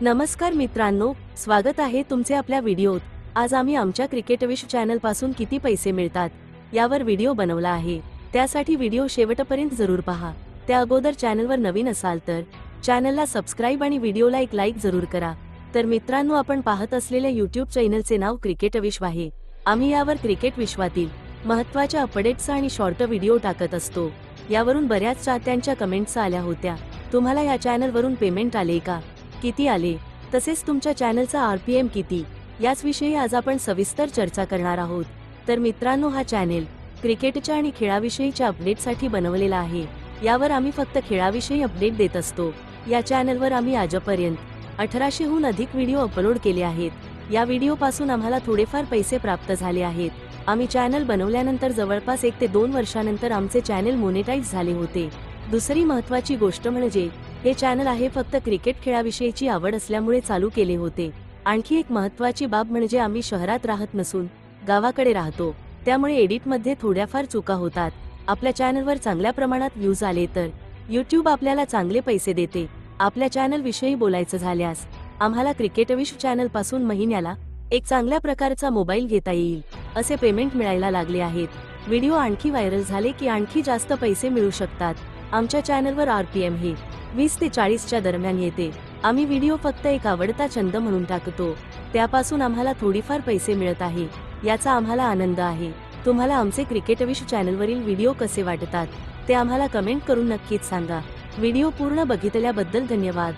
नमस्कार मित्रांनो स्वागत आहे तुमचे आपल्या व्हिडिओत. आज आम्ही आमच्या क्रिकेट विश चॅनलपासून किती पैसे मिळतात यावर व्हिडिओ बनवला आहे. त्यासाठी व्हिडिओ शेवटपर्यंत जरूर पहा. त्या अगोदर चॅनलवर नवीन असाल तर चॅनलला सबस्क्राईब आणि व्हिडिओला एक लाईक जरूर करा. तर मित्रांनो आपण पाहत असलेल्या युट्यूब चॅनलचे नाव क्रिकेट विश्व आहे. आम्ही यावर क्रिकेट विश्वातील महत्त्वाच्या अपडेट्स आणि शॉर्ट व्हिडिओ टाकत असतो. यावरून बऱ्याच चाहत्यांच्या कमेंट्स आल्या होत्या. तुम्हाला या चॅनलवरून पेमेंट आले का? किती आले तसेच तुमच्या चॅनलचा आरपीएम किती याचविषयी आज आपण सविस्तर चर्चा करणार आहोत. तर मित्रांनो हा चॅनेल क्रिकेटच्या आणि खेळाविषयीच्या अपडेटसाठी बनवलेला आहे. यावर आम्ही फक्त खेळाविषयी अपडेट देत असतो. या चॅनलवर आम्ही आजपर्यंत अठराशेहून अधिक व्हिडिओ अपलोड केले आहेत. या व्हिडिओपासून आम्हाला थोडेफार पैसे प्राप्त झाले आहेत. आम्ही चॅनल बनवल्यानंतर जवळपास एक ते दोन वर्षानंतर आमचे चॅनल मोनेटाईज झाले होते. दुसरी महत्वाची गोष्ट म्हणजे हे चॅनल आहे फक्त क्रिकेट खेळाविषयीची आवड असल्यामुळे चालू केले होते. आणखी एक महत्वाची बाब म्हणजे आम्ही शहरात राहत नसून गावाकडे राहतो. त्यामुळे एडिटमध्ये थोड्याफार चुका होतात. आपल्या चॅनलवर चांगल्या प्रमाणात व्ह्यूज आले तर यूट्यूब आपल्याला चांगले पैसे देते. आपल्या चॅनल विषयी बोलायचं झाल्यास आम्हाला क्रिकेट विश्व चॅनलपासून महिन्याला एक चांगल्या प्रकारचा मोबाईल घेता येईल असे पेमेंट मिळायला लागले आहेत. व्हिडिओ आणखी व्हायरल झाले की आणखी जास्त पैसे मिळू शकतात. आमच्या चॅनलवर आर पी एम हे वीस ते चाळीसच्या दरम्यान येते. आम्ही व्हिडिओ फक्त एक आवडता छंद म्हणून टाकतो. त्यापासून आम्हाला थोडीफार पैसे मिळत आहे. याचा आम्हाला आनंद आहे. तुम्हाला आमचे क्रिकेटविश चॅनलवरील व्हिडिओ कसे वाटतात ते आम्हाला कमेंट करून नक्कीच सांगा. व्हिडिओ पूर्ण बघितल्याबद्दल धन्यवाद.